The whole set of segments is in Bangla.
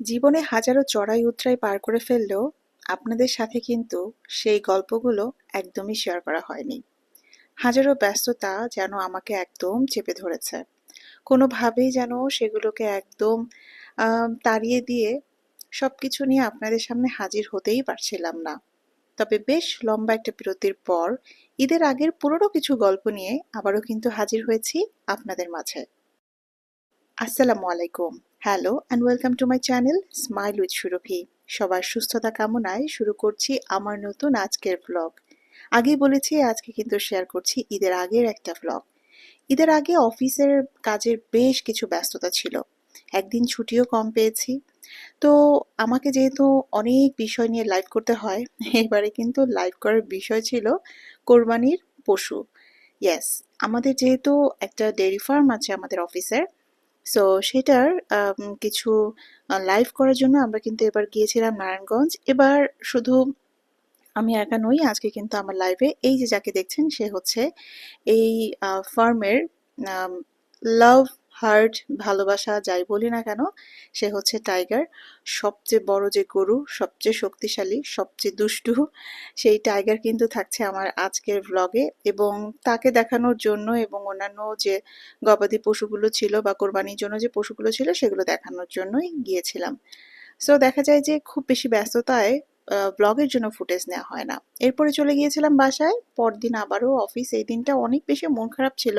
জীবনে হাজারো চড়াই উতরাই পার করে ফেললেও আপনাদের সাথে কিন্তু সেই গল্পগুলো একদমই শেয়ার করা হয়নি। হাজারো ব্যস্ততা যেন আমাকে একদম চেপে ধরেছে। কোনোভাবেই যেন সেগুলোকে একদম তাড়িয়ে দিয়ে সব কিছু নিয়ে আপনাদের সামনে হাজির হতেই পারছিলাম না। তবে বেশ লম্বা একটা বিরতির পর ঈদের আগের পুরনো কিছু গল্প নিয়ে আবারও কিন্তু হাজির হয়েছি আপনাদের মাঝে। আসসালামু আলাইকুম। Hello and welcome to my channel smile with Surabhi সবার সুস্থতা কামনায় শুরু করছি আমার নতুন আজকের ব্লগ আগেই বলেছি, আজকে কিন্তু শেয়ার করছি ঈদের আগের একটা ব্লগ ঈদের আগে অফিসের কাজের বেশ কিছু ব্যস্ততা ছিল। একদিন ছুটিও কম পেয়েছি। তো আমাকে যেহেতু অনেক বিষয় নিয়ে লাইভ করতে হয়, এবারে কিন্তু লাইভ করার বিষয় ছিল কোরবানির পশু। ইয়েস আমাদের যেহেতু একটা ডেয়ারি ফার্ম আছে আমাদের অফিসের সো সেটার কিছু লাইভ করার জন্য আমরা কিন্তু এবার গিয়েছিলাম নারায়ণগঞ্জ। এবার শুধু আমি একা নই, আজকে কিন্তু আমার লাইভে এই যে যাকে দেখছেন, সে হচ্ছে এই ফার্মের লাভ হার্ট, ভালোবাসা, যাই বলি না কেন, সে হচ্ছে টাইগার। সবচেয়ে বড় যে গরু, সবচেয়ে শক্তিশালী, সবচেয়ে দুষ্টু, সেই টাইগার কিন্তু থাকছে আমার আজকের ভ্লগে এবং তাকে দেখানোর জন্য এবং অন্যান্য যে গবাদি পশুগুলো ছিল বা কোরবানির জন্য যে পশুগুলো ছিল, সেগুলো দেখানোর জন্যই গিয়েছিলাম। সো দেখা যায় যে খুব বেশি ব্যস্ততায় ব্লগের জন্য ফুটেজ নেওয়া হয় না। এরপরে চলে গিয়েছিলাম বাসায়, পরদিন আবারও অফিস এই দিনটা অনেক বেশি মন খারাপ ছিল।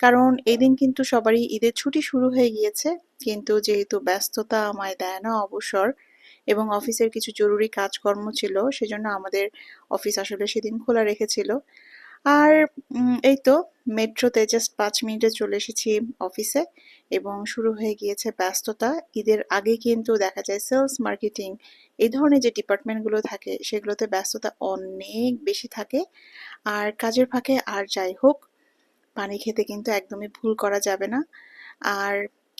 কারণ এই দিন কিন্তু সবারই ঈদের ছুটি শুরু হয়ে গিয়েছে, কিন্তু যেহেতু ব্যস্ততা আমায় দেয় না অবসর এবং অফিসের কিছু জরুরি কাজকর্ম ছিল, সেজন্য আমাদের অফিস আসলে সেদিন খোলা রেখেছিল। আর এই তো মেট্রোতে জাস্ট পাঁচ মিনিটে চলে এসেছি অফিসে এবং শুরু হয়ে গিয়েছে ব্যস্ততা। ঈদের আগে কিন্তু দেখা যায় সেলস মার্কেটিং এই ধরনের যে ডিপার্টমেন্টগুলো থাকে, সেগুলোতে ব্যস্ততা অনেক বেশি থাকে। আর কাজের ফাঁকে আর যাই হোক পানি খেতে কিন্তু একদমই ভুল করা যাবে না। আর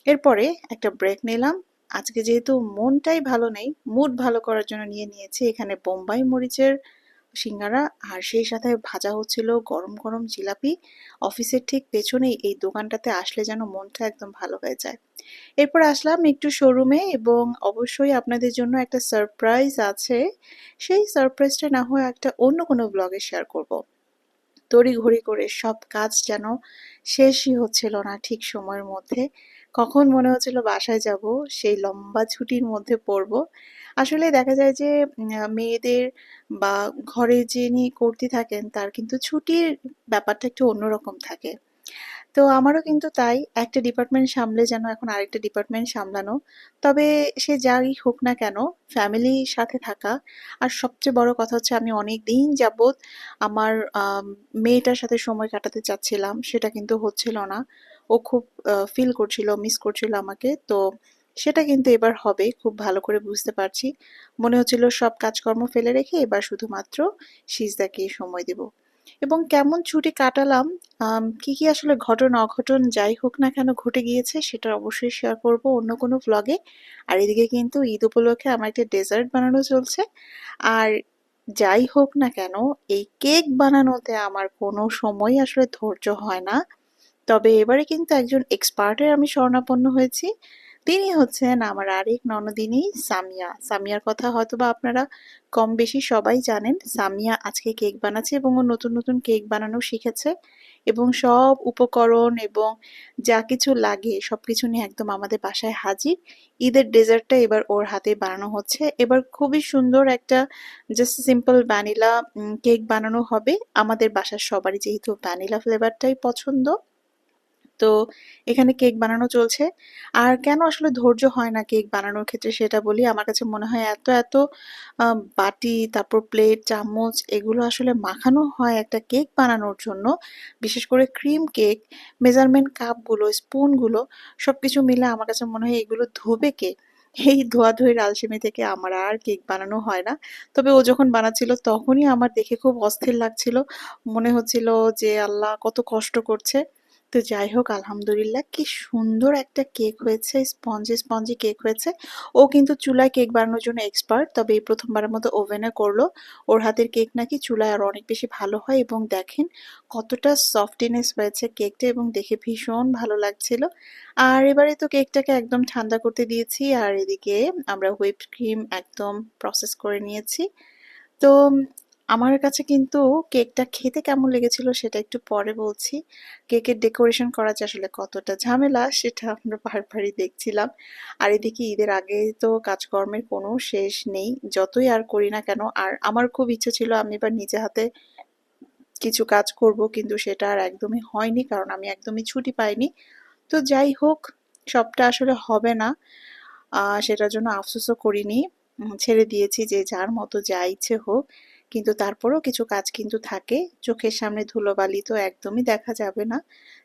এরপরে একটা ব্রেক নিলাম। আজকে যেহেতু মনটাই ভালো নেই মুড ভালো করার জন্য নিয়ে নিয়েছি এখানে বোম্বাই মরিচের সিঙ্গারা। আর সেই সাথে ভাজা হচ্ছিল গরম গরম জিলাপি। অফিসের ঠিক পেছনেই এই দোকানটাতে আসলে যেন মনটা একদম ভালো হয়ে যায়। এরপর আসলাম একটু শোরুমে এবং অবশ্যই আপনাদের জন্য একটা সারপ্রাইজ আছে। সেই সারপ্রাইজটা না হয় একটা অন্য কোনো ব্লগে শেয়ার করব। তড়িঘড়ি করে সব কাজ যেন শেষই হচ্ছিল না ঠিক সময়ের মধ্যে। কখন মনে হচ্ছিল বাসায় যাব, সেই লম্বা ছুটির মধ্যে পড়ব। আসলে দেখা যায় যে মেয়েদের বা ঘরে যিনি করতে থাকেন, তার কিন্তু ছুটির ব্যাপারটা একটু অন্যরকম থাকে। তো আমারও কিন্তু তাই একটা ডিপার্টমেন্ট সামলে যেন এখন আরেকটা ডিপার্টমেন্ট সামলানো। তবে সে যাই হোক না কেন ফ্যামিলির সাথে থাকা। আর সবচেয়ে বড় কথা হচ্ছে আমি অনেক দিন যাবৎ আমার আম, মেয়েটার সাথে সময় কাটাতে চাচ্ছিলাম সেটা কিন্তু হচ্ছিল না। ও খুব ফিল করছিল মিস করছিল আমাকে। তো সেটা কিন্তু এবার হবে খুব ভালো করে বুঝতে পারছি। মনে হচ্ছিল সব কাজকর্ম ফেলে রেখে এবার শুধুমাত্র সিজদাকে সময় দেব। এবং কেমন ছুটি কাটালাম কি কি আসলে ঘটনা অঘটন যাই হোক না কেন ঘটে গিয়েছে সেটা অবশ্যই শেয়ার করব অন্য কোনো ব্লগে আর এদিকে কিন্তু ঈদ উপলক্ষে আমার একটা ডেজার্ট বানানো চলছে। আর যাই হোক না কেন, এই কেক বানানোতে আমার কোনো সময় আসলে ধৈর্য হয় না। তবে এবারে কিন্তু একজন এক্সপার্টের আমি শরণাপন্ন হয়েছি। তিনি হচ্ছেন আমার আরেক ননদিনী সামিয়া। সামিয়ার কথা হয়তো বা আপনারা কম বেশি সবাই জানেন। সামিয়া আজকে কেক বানাচ্ছে এবং ও নতুন নতুন কেক বানানো শিখেছে এবং সব উপকরণ এবং যা কিছু লাগে সব কিছু নিয়ে একদম আমাদের বাসায় হাজির। ঈদের ডেজার্টটা এবার ওর হাতে বানানো হচ্ছে। এবার খুবই সুন্দর একটা জাস্ট সিম্পল ভ্যানিলা কেক বানানো হবে। আমাদের বাসার সবারই যেহেতু ভ্যানিলা ফ্লেভারটাই পছন্দ। তো এখানে কেক বানানো চলছে। আর কেন আসলে ধৈর্য হয় না কেক বানানোর ক্ষেত্রে সেটা বলি? আমার কাছে মনে হয় এত এত বাটি, তারপর প্লেট, চামচ এগুলো আসলে মাখানো হয় একটা কেক বানানোর জন্য। বিশেষ করে ক্রিম কেক, মেজারমেন্ট কাপগুলো, স্পুনগুলো সব কিছু মিলে আমার কাছে মনে হয় এগুলো ধোবে কেক এই ধোয়াধুয়ির আলসেমি থেকে আমার আর কেক বানানো হয় না। তবে ও যখন বানাচ্ছিল তখনই আমার দেখে খুব অস্থির লাগছিল। মনে হচ্ছিল যে আল্লাহ কত কষ্ট করছে। তো যাই হোক, আলহামদুলিল্লাহ, কি সুন্দর একটা কেক হয়েছে, স্পঞ্জি স্পঞ্জি কেক হয়েছে। ও কিন্তু চুলায় কেক বানানোর জন্য এক্সপার্ট তবে এই প্রথমবারের মতো ওভেনে করল। ওর হাতের কেক নাকি চুলায় আর অনেক বেশি ভালো হয় এবং দেখেন কতটা সফটিনেস হয়েছে কেকটা এবং দেখে ভীষণ ভালো লাগছিল। আর এবারে তো কেকটাকে একদম ঠান্ডা করতে দিয়েছি, আর এদিকে আমরা হুইপ ক্রিম একদম প্রসেস করে নিয়েছি। তো আমার কাছে কিন্তু কেকটা খেতে কেমন লেগেছিল সেটা একটু পরে বলছি। কেকের ডেকোরেশন করা যে আসলে কতটা ঝামেলা, সেটা আমরা বারবারই দেখছিলাম। আর এদিকে ঈদের আগে তো কাজকর্মের কোনো শেষ নেই, যতই আর করি না কেন, আর আমার খুব ইচ্ছে ছিল আমি এবার নিজে হাতে কিছু কাজ করব, কিন্তু সেটা আর একদমই হয়নি, কারণ আমি একদমই ছুটি পাইনি। তো যাই হোক, সবটা আসলে হবে না। সেটার জন্য আফসোসও করিনি। ছেড়ে দিয়েছি যে যার মতো যা ইচ্ছে হোক। কিন্তু তারপরেও কিছু কাজ কিন্তু থাকে। চোখের সামনে ধুলোবালি তো একদমই দেখা যাবে না।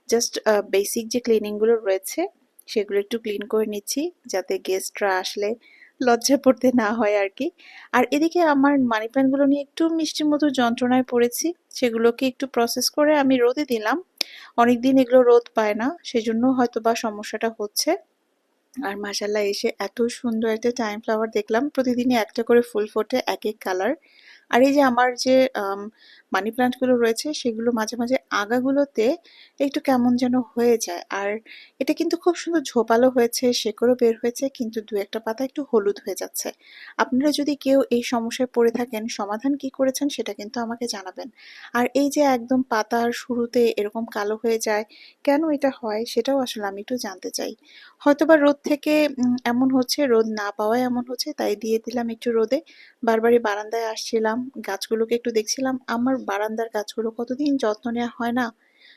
জাস্ট বেসিক যে ক্লিনিংগুলো রয়েছে, সেগুলো একটু ক্লিন করে নিচ্ছি, যাতে গেস্টরা আসলে লজ্জা পড়তে না হয় আর কি আর এদিকে আমার মানি প্ল্যান্টগুলো নিয়ে একটু মিষ্টির মতো যন্ত্রণায় পড়েছি, সেগুলোকে একটু প্রসেস করে আমি রোদে দিলাম। অনেকদিন এগুলো রোদ পায় না, সেজন্য হয়তো বা সমস্যাটা হচ্ছে। আর মাসাল্লাহ এসে এত সুন্দর একটা টাইম ফ্লাওয়ার দেখলাম। প্রতিদিনই একটা করে ফুল ফোটে এক এক কালার আর এই যে আমার যে মানি প্লান্টগুলো রয়েছে, সেগুলো মাঝে মাঝে আগাগুলোতে একটু কেমন যেন হয়ে যায়। আর এটা কিন্তু খুব সুন্দর ঝোপালো হয়েছে, শেকড়ও বের হয়েছে, কিন্তু দু একটা পাতা একটু হলুদ হয়ে যাচ্ছে। আপনারা যদি কেউ এই সমস্যায় পড়ে থাকেন, সমাধান কি করেছেন সেটা কিন্তু আমাকে জানাবেন। আর এই যে একদম পাতার শুরুতে এরকম কালো হয়ে যায়, কেন এটা হয় সেটাও আসলে আমি একটু জানতে চাই। হয়তোবা রোদ থেকে এমন হচ্ছে, রোদ না পাওয়ায় এমন হচ্ছে, তাই দিয়ে দিলাম একটু রোদে। বারবারই বারান্দায় আসছিলাম গাছগুলোকে একটু দেখছিলাম, আমার বারান্দার গাছগুলো কতদিন যত্ন নেওয়া হয় না?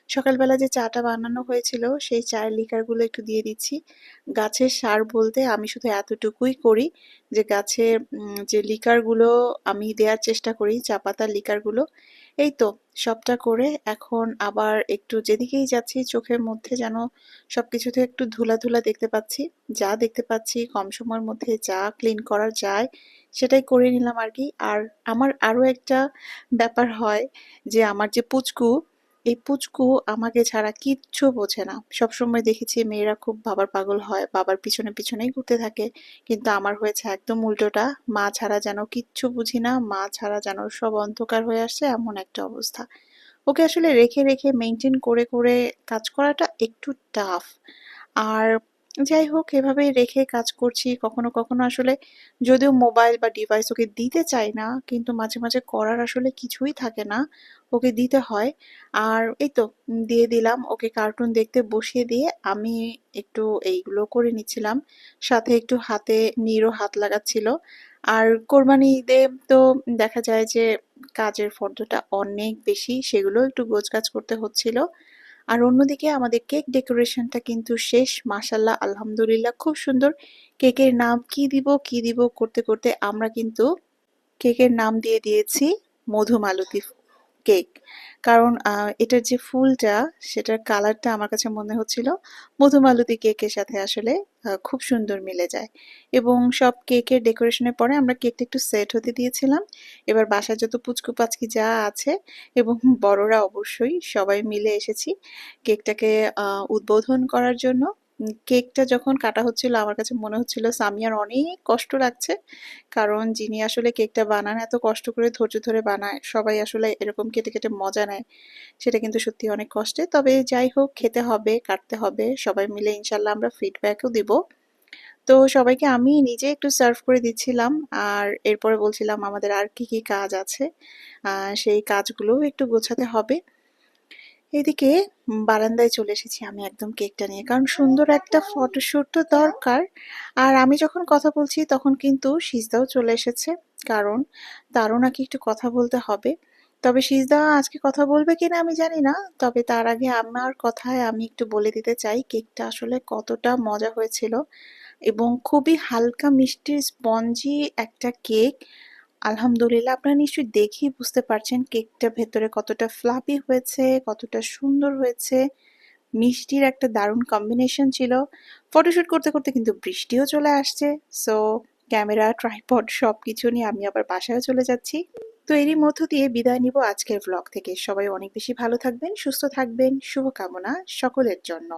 সকালবেলা যে চাটা বানানো হয়েছিল, সেই চায়ের লিকারগুলো একটু দিয়ে দিচ্ছি। গাছের সার বলতে আমি শুধু এতটুকুই করি যে গাছে যে লিকারগুলো আমি দেওয়ার চেষ্টা করি, চা পাতার লিকারগুলো, এই তো। সবটা করে এখন আবার একটু যেদিকেই যাচ্ছি, চোখের মধ্যে যেন সব কিছুতে একটু ধুলা ধুলা দেখতে পাচ্ছি। যা দেখতে পাচ্ছি, কম সময়ের মধ্যে যা ক্লিন করা যায়, সেটাই করে নিলাম আর কি। আর আমার আরও একটা ব্যাপার হয় যে, আমার যে পুচকু এই পুচকু আমাকে ছাড়া কিচ্ছু বোঝে না। সবসময় দেখেছি মেয়েরা খুব বাবার পাগল হয়, বাবার পিছনে পিছনেই ঘুরতে থাকে। কিন্তু আমার হয়েছে একদম উল্টোটা। মা ছাড়া যেন কিচ্ছু বুঝি না, মা ছাড়া যেন সব অন্ধকার হয়ে আসছে এমন একটা অবস্থা। ওকে আসলে রেখে রেখে মেনটেন করে করে কাজ করাটা একটু টাফ আর যাই হোক এভাবেই রেখে কাজ করছি। কখনো কখনো আসলে যদিও মোবাইল বা ডিভাইস ওকে দিতে চাই না, কিন্তু মাঝে মাঝে করার আসলে কিছুই থাকে না, ওকে দিতে হয়। আর এই তো দিয়ে দিলাম, ওকে কার্টুন দেখতে বসিয়ে দিয়ে আমি একটু এইগুলো করে নিচ্ছিলাম। সাথে একটু হাতে নিরও হাত লাগাচ্ছিল। আর কোরবানি ঈদে তো দেখা যায় যে কাজের ফর্দটা অনেক বেশি, সেগুলো একটু গোছগাছ করতে হচ্ছিল। আর অন্যদিকে আমাদের কেক ডেকোরেশনটা কিন্তু শেষ। মাসাল্লাহ আলহামদুলিল্লাহ, খুব সুন্দর। কেকের নাম কি দিব কি দিব করতে করতে আমরা কিন্তু কেকের নাম দিয়ে দিয়েছি মধুমালতী কেক কারণ এটার যে ফুলটা, সেটার কালারটা আমার কাছে মনে হচ্ছিল মধুমালতী কেকের সাথে আসলে খুব সুন্দর মিলে যায়। এবং সব কেকের ডেকোরেশনের পরে আমরা কেকটা একটু সেট হতে দিয়েছিলাম। এবার বাসায় যত পুচকু পাচকি যা আছে এবং বড়রা অবশ্যই সবাই মিলে এসেছি কেকটাকে উদ্বোধন করার জন্য। কেকটা যখন কাটা হচ্ছিল, আমার কাছে মনে হচ্ছিল সামিয়ার অনেক কষ্ট লাগছে। কারণ যিনি আসলে কেকটা বানান, এত কষ্ট করে ধৈর্য ধরে বানায়, সবাই আসলে এরকম কেটে কেটে মজা নেয়, সেটা কিন্তু সত্যি অনেক কষ্টে। তবে যাই হোক, খেতে হবে, কাটতে হবে, সবাই মিলে ইনশাল্লাহ আমরা ফিডব্যাকও দিব। তো সবাইকে আমি নিজে একটু সার্ভ করে দিচ্ছিলাম, আর এরপরে বলছিলাম আমাদের আর কি কি কাজ আছে সেই কাজগুলোও একটু গোছাতে হবে। এদিকে বারান্দায় চলে এসেছি আমি একদম কেকটা নিয়ে। কারণ সুন্দর একটা ফটোশ্যুট তো দরকার। আর আমি যখন কথা বলছি, তখন কিন্তু সিজদাও চলে এসেছে। কারণ তারও নাকি একটু কথা বলতে হবে। তবে সিজদা আজকে কথা বলবে কিনা আমি জানি না। তবে তার আগে আমার কথায় আমি একটু বলে দিতে চাই, কেকটা আসলে কতটা মজা হয়েছিল। এবং খুবই হালকা মিষ্টি স্পঞ্জি একটা কেক। আলহামদুলিল্লাহ, আপনারা নিশ্চয়ই দেখেই বুঝতে পারছেন কেকটা ভেতরে কতটা ফ্লাপি হয়েছে, কতটা সুন্দর হয়েছে। মিষ্টির একটা দারুণ কম্বিনেশন ছিল। ফটোশ্যুট করতে করতে কিন্তু বৃষ্টিও চলে আসছে। সো ক্যামেরা ট্রাইপড সব কিছু নিয়ে আমি আবার বাসায় চলে যাচ্ছি। তো এরই মধ্য দিয়ে বিদায় নিব আজকের ব্লগ থেকে। সবাই অনেক বেশি ভালো থাকবেন, সুস্থ থাকবেন। শুভকামনা সকলের জন্য।